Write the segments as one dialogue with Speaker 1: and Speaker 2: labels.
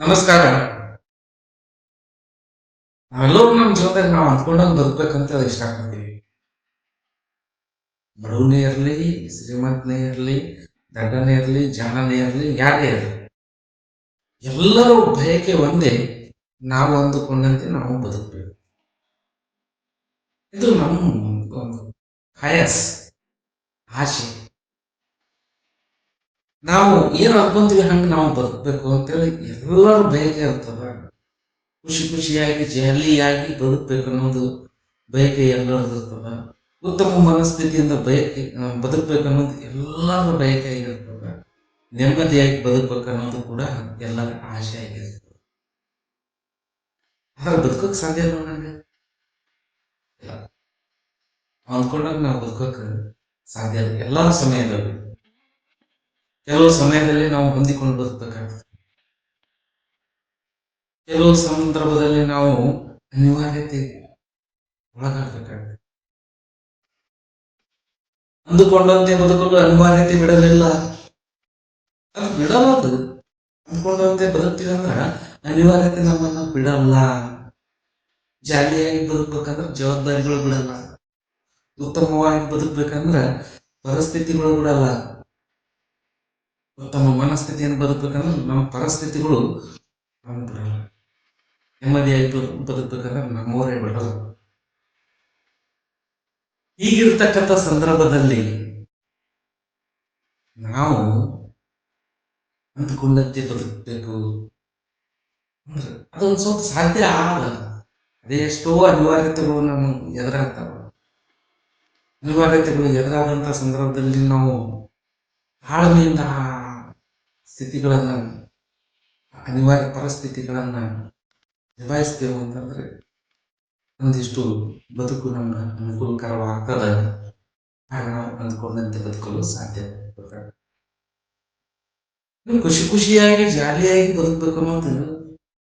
Speaker 1: ನಮಸ್ಕಾರ. ನಾವೆಲ್ಲರೂ ನಮ್ಮ ಜೀವನದಲ್ಲಿ ನಾವು ಅಂದ್ಕೊಂಡಂಗೆ ಬದುಕಬೇಕಂತ ಇಷ್ಟಪಡ್ತೀವಿ ಬಡವನೇ ಇರಲಿ, ಶ್ರೀಮಂತನೇ ಇರಲಿ, ದಡ್ಡನೇ ಇರಲಿ ಜಾಣನೇ ಇರಲಿ, ಯಾರೇ ಇರಲಿ, ಎಲ್ಲರೂ ಬಯಕೆ ಒಂದೇ ನಾವು ಅಂದುಕೊಂಡಂತೆ ನಾವು ಬದುಕಬೇಕು. ಇದು ನಮ್ಮ ಒಂದು ಹಯಸ್ ಆಸೆ ನಾವು ಏನು ಅನ್ಕೊಂತೀವಿ ಹಂಗೆ ನಾವು ಬದುಕಬೇಕು ಅಂತೇಳಿ ಎಲ್ಲರೂ ಬಯಕೆ ಇರ್ತದ ಖುಷಿ ಖುಷಿಯಾಗಿ ಜಾಲಿಯಾಗಿ ಬದುಕಬೇಕು ಅನ್ನೋದು ಬಯಕೆ ಎಲ್ಲರದ್ದು ಇರ್ತದ. ಉತ್ತಮ ಮನಸ್ಥಿತಿಯಿಂದ ಬಯಕೆ ಬದುಕ್ಬೇಕು ಅನ್ನೋದು ಎಲ್ಲರ ಬಯಕೆ ಆಗಿರ್ತದ. ನೆಮ್ಮದಿಯಾಗಿ ಬದುಕಬೇಕು ಅನ್ನೋದು ಕೂಡ ಎಲ್ಲರ ಆಸೆ ಆಗಿರ್ತದೆ. ಆದ್ರೆ ಬದುಕೋಕೆ ಸಾಧ್ಯ ಇಲ್ಲ ನನಗೆ ಅಂದ್ಕೊಂಡಾಗ ನಾವು ಬದುಕೋಕೆ ಸಾಧ್ಯ ಇಲ್ಲ. ಎಲ್ಲ ಸಮಯದಲ್ಲಿ. ಕೆಲವು ಸಮಯದಲ್ಲಿ ನಾವು ಹೊಂದಿಕೊಂಡು ಬದುಕಬೇಕಾಗ್ತದೆ. ಕೆಲವು ಸಂದರ್ಭದಲ್ಲಿ ನಾವು ಅನಿವಾರ್ಯತೆ ಒಳಗಾಗಬೇಕಾಗ್ತದೆ. ಅಂದುಕೊಂಡಂತೆ ಬದುಕಲು ಅನಿವಾರ್ಯತೆ ಬಿಡಲಿಲ್ಲ ಅದು ಬಿಡಲ್ಲ ಅದು ಅಂದ್ಕೊಂಡಂತೆ ಬದುಕ್ತೀವಿ ಅಂದ್ರೆ ಅನಿವಾರ್ಯತೆ ನಮ್ಮನ್ನ ಬಿಡಲ್ಲ. ಜಾಲಿಯಾಗಿ ಬದುಕ್ಬೇಕಂದ್ರೆ ಜವಾಬ್ದಾರಿಗಳು ಬಿಡಲ್ಲ. ಉತ್ತಮವಾಗಿ ಬದುಕ್ಬೇಕಂದ್ರೆ ಪರಿಸ್ಥಿತಿಗಳು ಬಿಡಲ್ಲ. ಉತ್ತಮ ಮನಸ್ಥಿತಿಯನ್ನು ಬದುಕಬೇಕಂದ್ರೆ ನಮ್ಮ ಪರಿಸ್ಥಿತಿಗಳು ನಮ್ಗೆ ಬಿಡಲ್ಲ ನೆಮ್ಮದಿಯಾಗಿ ಬದು- ಬದುಕಬೇಕಂದ್ರೆ ನಮ್ಮವರೇ ಬಿಡಲ್ಲ ಹೀಗಿರ್ತಕ್ಕಂಥ ಸಂದರ್ಭದಲ್ಲಿ ನಾವು ಅಂದ್ಕೊಂಡಂತೆ ದೊರಕಬೇಕು ಅದೊಂದು ಸ್ವಲ್ಪ ಸಾಧ್ಯ ಆಗಲ್ಲ ಅದೇ ಎಷ್ಟೋ ಅನಿವಾರ್ಯತೆಗಳು ನಮಗೆ ಎದುರಾಗ್ತಾವ. ಅನಿವಾರ್ಯತೆಗಳು ಎದುರಾದಂಥ ಸಂದರ್ಭದಲ್ಲಿ ನಾವು ತಾಳ್ಮೆಯಿಂದ ಸ್ಥಿತಿಗಳನ್ನ, ಅನಿವಾರ್ಯ ಪರಿಸ್ಥಿತಿಗಳನ್ನ ನಿಭಾಯಿಸ್ತೇವೆ ಅಂತಂದ್ರೆ ಒಂದಿಷ್ಟು ಬದುಕು ನಮ್ಗೆ ಅನುಕೂಲಕರವಾಗ್ತದ ಆಗ ನಾವು ಅಂದ್ಕೊಂಡಂತೆ ಬದುಕಲು ಸಾಧ್ಯ. ಖುಷಿ ಖುಷಿಯಾಗಿ ಜಾಲಿಯಾಗಿ ಬದುಕಬೇಕು ಅನ್ನೋದು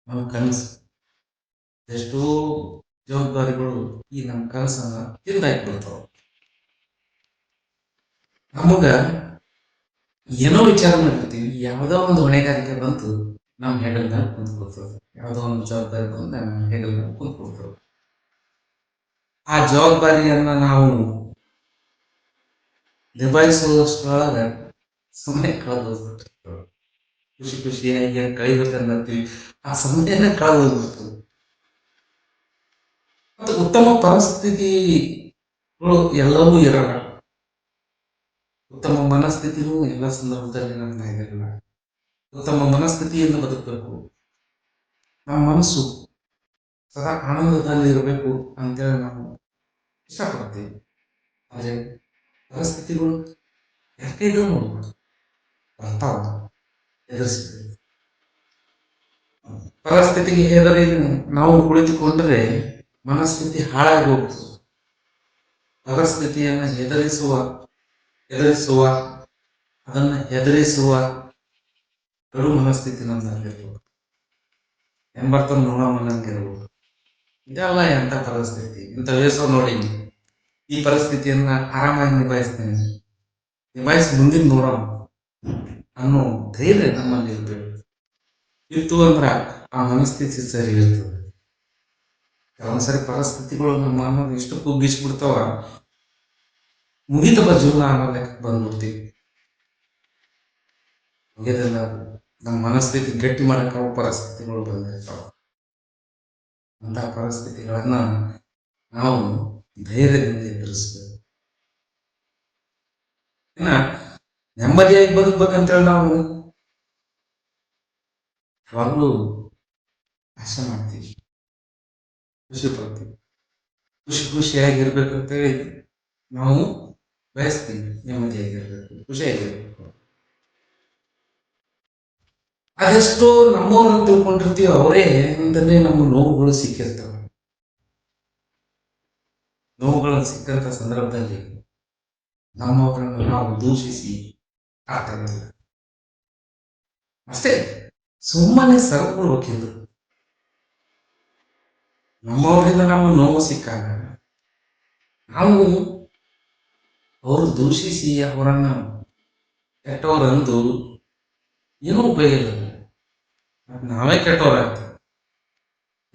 Speaker 1: ನಮ್ಮ ಕನಸು. ಎಷ್ಟೋ ಜವಾಬ್ದಾರಿಗಳು ಈ ನಮ್ಮ ಕನಸನ್ನ ತಿಂದಾಕ್ಬಿಡ್ತಾವ ನಮಗ ಏನೋ ವಿಚಾರ ಮಾಡ್ತೀವಿ ಯಾವುದೋ ಒಂದು ಹೊಣೆಗಾರಿಕೆ ಬಂತು ನಮ್ಮ ಹೆಗಲ ಮೇಲೆ ಕುಂತ್ಕೊಳ್ತದೆ ಯಾವುದೋ ಒಂದು ಜವಾಬ್ದಾರಿ ಬಂದು ನಮ್ಮ ಹೆಗಲ ಮೇಲೆ ಕುಂತ್ಕೊಳ್ತದೆ ಆ ಜವಾಬ್ದಾರಿಯನ್ನ ನಾವು ನಿಭಾಯಿಸುವಷ್ಟರೊಳಗ ಸಮಯ ಕಳೆದು ಖುಷಿ ಖುಷಿಯಾಗಿ ಕಳಿಬೇಕಂತೀವಿ ಆ ಸಮಯನ ಕಳೆದು ಹೋಗ್ಬಿಡ್ತದೆ ಮತ್ತು ಉತ್ತಮ ಪರಿಸ್ಥಿತಿಗಳು ಎಲ್ಲವೂ ಇರಲ್ಲ. ಉತ್ತಮ ಮನಸ್ಥಿತಿಯೂ ಎಲ್ಲ ಸಂದರ್ಭದಲ್ಲಿ ನನ್ನ ಇದಿರಲ್ಲ ಉತ್ತಮ ಮನಸ್ಥಿತಿಯಿಂದ ಬದುಕಬೇಕು. ನಮ್ಮ ಮನಸ್ಸು ಸದಾ ಆನಂದದಲ್ಲಿ ಇರಬೇಕು ಅಂತೇಳಿ ನಾವು ಇಷ್ಟಪಡ್ತೀವಿ ಆದರೆ ಪರಿಸ್ಥಿತಿಗಳು ಯಾಕೆ ಇದ್ರೂ ನೋಡ್ಬೋದು ಬರ್ತಾವ ಎದುರಿಸ್ತೀವಿ ಪರಿಸ್ಥಿತಿಗೆ ಹೆದರಿ ನಾವು ಕುಳಿತುಕೊಂಡರೆ ಮನಸ್ಥಿತಿ ಹಾಳಾಗಿ ಹೋಗ್ತದೆ. ಪರಿಸ್ಥಿತಿಯನ್ನು ಹೆದರಿಸುವ ಎದುರಿಸುವ, ಅದನ್ನು ಹೆದರಿಸುವ ಕಡು ಮನಸ್ಥಿತಿ ನಮ್ಮಲ್ಲಿರ್ಬೇಕು ಎಂಬತ್ತ ಮನಂಗಿರ್ಬೋದು ಇದೆಲ್ಲ ಎಂಥ ಪರಿಸ್ಥಿತಿ? ಇಂಥ ವಯಸ್ಸು ನೋಡಿ ಈ ಪರಿಸ್ಥಿತಿಯನ್ನ ಆರಾಮಾಗಿ ನಿಭಾಯಿಸ್ತೇನೆ. ನಿಭಾಯಿಸಿ ಮುಂದಿನ ನೋಡೋಣ ಅನ್ನೋ ಧೈರ್ಯ ನಮ್ಮಲ್ಲಿ ಇರ್ಬೇಕು. ಇತ್ತು ಅಂದ್ರ ಆ ಮನಸ್ಥಿತಿ ಸರಿ ಇರ್ತದೆ. ಕೆಲವೊಂದ್ಸರಿ ಪರಿಸ್ಥಿತಿಗಳು ನಮ್ಮ ಎಷ್ಟು ಕುಗ್ಗಿಸ್ಬಿಡ್ತಾವ ಮುಗಿತಪ್ಪ ಜೀವನ ಅನ್ನೋ ಲೆಕ್ಕ ಬಂದ್ಬಿಡ್ತೀವಿ. ಮುಗಿದಲ್ಲ ನಮ್ಮ ಮನಸ್ಥಿತಿ ಗಟ್ಟಿ ಮಾಡಕ್ಕ ಪರಿಸ್ಥಿತಿಗಳು ಬಂದಿರ್ತಾವ. ಅಂತ ಪರಿಸ್ಥಿತಿಗಳನ್ನ ನಾವು ಧೈರ್ಯದಿಂದ ಎದುರಿಸ್ಬೇಕು. ನೆಮ್ಮದಿಯಾಗಿ ಬದುಕ್ಬೇಕಂತೇಳಿ ನಾವು ಯಾವಾಗಲೂ ಆಸೆ ಮಾಡ್ತೀವಿ. ಖುಷಿ ಪಡ್ತೀವಿ. ಖುಷಿ ಖುಷಿಯಾಗಿರ್ಬೇಕಂತೇಳಿ ನಾವು ಬಯಸ್ತೀವಿ ನೆಮ್ಮದಿಯಾಗಿರ್ಬೇಕು ಖುಷಿಯಾಗಿರ್ಬೇಕು ಅದೆಷ್ಟೋ ನಮ್ಮವ್ರನ್ನ ತಿಳ್ಕೊಂಡಿರ್ತೀವಿ ಅವರೇ ಅಂತಲೇ ನಮ್ಮ ನೋವುಗಳು ಸಿಕ್ಕಿರ್ತವೆ ನೋವುಗಳನ್ನು ಸಿಕ್ಕಂಥ ಸಂದರ್ಭದಲ್ಲಿ ನಮ್ಮವರನ್ನು ನಾವು ದೂಷಿಸಿ ಆಗ್ತಾಗಿಲ್ಲ ಅಷ್ಟೇ ಸುಮ್ಮನೆ ಸರಕೊಳ್ಬೇಕಿಲ್ಲ ನಮ್ಮವರಿಂದ ನಮ್ಮ ನೋವು ಸಿಕ್ಕಾಗ ನಾವು ಅವರು ದೂಷಿಸಿ ಅವರನ್ನು ಕೆಟ್ಟವರಂದು ಏನೂ ಉಪಯೋಗ ಇಲ್ಲ. ನಾವೇ ಕೆಟ್ಟವರಾಗ್ತೀವಿ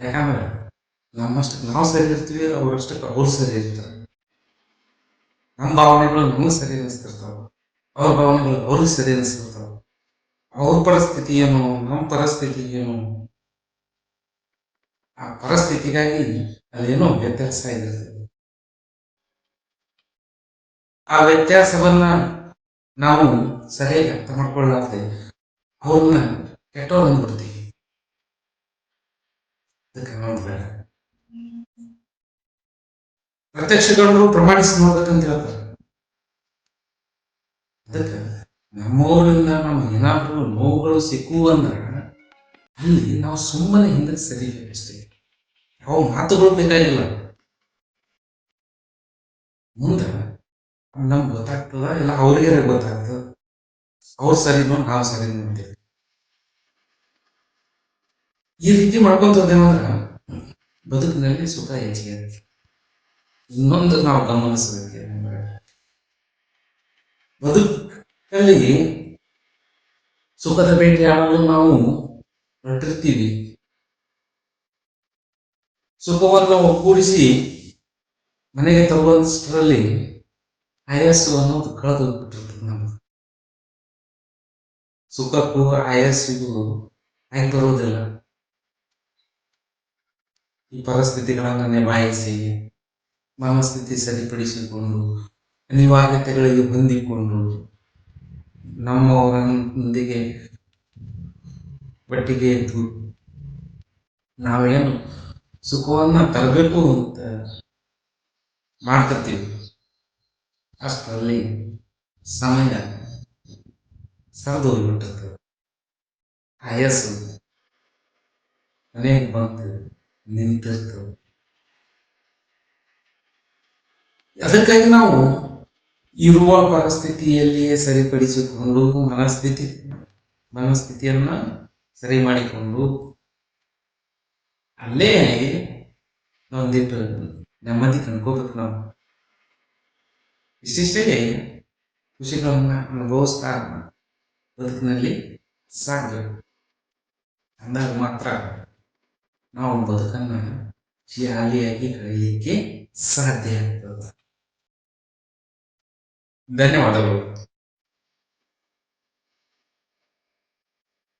Speaker 1: ಯಾಕಂದ್ರೆ ನಮ್ಮಷ್ಟಕ್ಕೆ ನಾವು ಸರಿ ಇರ್ತೀವಿ ಅವರಷ್ಟಕ್ಕೆ ಅವ್ರು ಸರಿ ಇರ್ತಾರೆ. ನಮ್ಮ ಭಾವನೆಗಳು ನಮಗೆ ಸರಿ ಅನಿಸ್ತಿರ್ತಾವೆ. ಅವ್ರ ಭಾವನೆಗಳು ಅವ್ರಿಗೆ ಸರಿ ಅನಿಸ್ತಿರ್ತಾವೆ. ಅವ್ರ ಪರಿಸ್ಥಿತಿ ಏನು ನಮ್ಮ ಪರಿಸ್ಥಿತಿ ಏನು? ಆ ಪರಿಸ್ಥಿತಿಗಾಗಿ ಅದೇನೋ ವ್ಯತ್ಯಾಸ ಇದೆ ಆ ವ್ಯತ್ಯಾಸವನ್ನ ನಾವು ಸರಿಯಾಗಿ ಅರ್ಥ ಮಾಡ್ಕೊಳ್ಳಾರ್ದೆ ಅವ್ರನ್ನ ಕೆಟ್ಟವ್ರು ಅಂದ್ಬಿಡ್ತೀವಿ. ಅದಕ್ಕೆ ನೋಡ್ಬೇಡ ಪ್ರತ್ಯಕ್ಷಗಳು ಪ್ರಮಾಣಿಸಿ ನೋಡ್ಬೇಕಂತ ಹೇಳ್ತಾರೆ. ಅದಕ್ಕೆ ನಮ್ಮೂರಿಂದ ನಮ್ಗೆ ಏನಾದ್ರೂ ನೋವುಗಳು ಸಿಕ್ಕು ಅಂದ್ರೆ ಅಲ್ಲಿ ನಾವು ಸುಮ್ಮನೆ ಹಿಂದೆ ಸರಿಬೇಕಷ್ಟೇ ಯಾವ ಮಾತುಗಳು ಬೇಕಾಗಿಲ್ಲ. ಮುಂದೆ ನಮ್ಗೆ ಗೊತ್ತಾಗ್ತದ, ಇಲ್ಲ ಅವ್ರಿಗೆ ಗೊತ್ತಾಗ್ತದ. ಅವ್ರು ಸರಿನೋ ನಾವು ಸರಿನೋ ಅಂತೇಳಿ ಈ ರೀತಿ ಮಾಡ್ಕೊಂತಂದೇವಂದ್ರ ಬದುಕಿನಲ್ಲಿ ಸುಖ ಹೆಚ್ಚಿಗೆ. ಇನ್ನೊಂದು ನಾವು ಗಮನಿಸಬೇಕು ಏನಂದ್ರೆ, ಬದುಕಲ್ಲಿ ಸುಖದ ಬೇಟೆ ಆಡಲು ನಾವು ಹೊರಟಿರ್ತೀವಿ. ಸುಖವನ್ನು ಒಗ್ಗೂಡಿಸಿ ಮನೆಗೆ ತರುವಷ್ಟರಲ್ಲಿ ಆಯಸ್ಸು ಅನ್ನೋದು ಕಳೆದು ಬಿಟ್ಟಿರ್ತದೆ ನಮ್ಗೆ. ಸುಖಕ್ಕೂ ಆಯಸ್ಸಿಗೂ ಹೆಂಗ್ ಬರುವುದಿಲ್ಲ ಈ ಪರಿಸ್ಥಿತಿಗಳನ್ನು ನಿಭಾಯಿಸಿ, ಮನಸ್ಥಿತಿ ಸರಿಪಡಿಸಿಕೊಂಡು ಅನಿವಾರ್ಯತೆಗಳಿಗೆ ಹೊಂದಿಕೊಂಡು, ನಮ್ಮವರೊಂದಿಗೆ ಒಟ್ಟಿಗೆ ಇದ್ದು, ನಾವೇನು ಸುಖವನ್ನ ತರಬೇಕು ಅಂತ ಮಾಡ್ತಿರ್ತೀವಿ. ಅಷ್ಟರಲ್ಲಿ ಸಮಯ ಸರಿದೋಗಿಬಿಟ್ಟಿತ್ತು ಆಯಸ್ಸು ಅನೇಕ ಬಂತು ನಿಂತಿತ್ತು. ಅದಕ್ಕಾಗಿ ನಾವು ಇರುವ ಪರಿಸ್ಥಿತಿಯಲ್ಲಿಯೇ ಸರಿಪಡಿಸಿಕೊಂಡು ಮನಸ್ಥಿತಿ, ಮನಸ್ಥಿತಿಯನ್ನ ಸರಿ ಮಾಡಿಕೊಂಡು ಅಲ್ಲೇ ಒಂದಿಟ್ಟು ನೆಮ್ಮದಿ ಕಂಡ್ಕೋಬೇಕು ನಾವು. ಇಷ್ಟಿಷ್ಟೇ ಖುಷಿಗಳನ್ನ ಅನುಭವಿಸ್ತಾ ಬದುಕಿನಲ್ಲಿ ಸಾಗಬೇಕು ಅಂದಾಗ ಮಾತ್ರ ನಾವು ಬದುಕನ್ನ ಶಾಲಿಯಾಗಿ ಕಳೆಯಲಿಕ್ಕೆ ಸಾಧ್ಯ ಆಗ್ತದೆ ಧನ್ಯವಾದಗಳು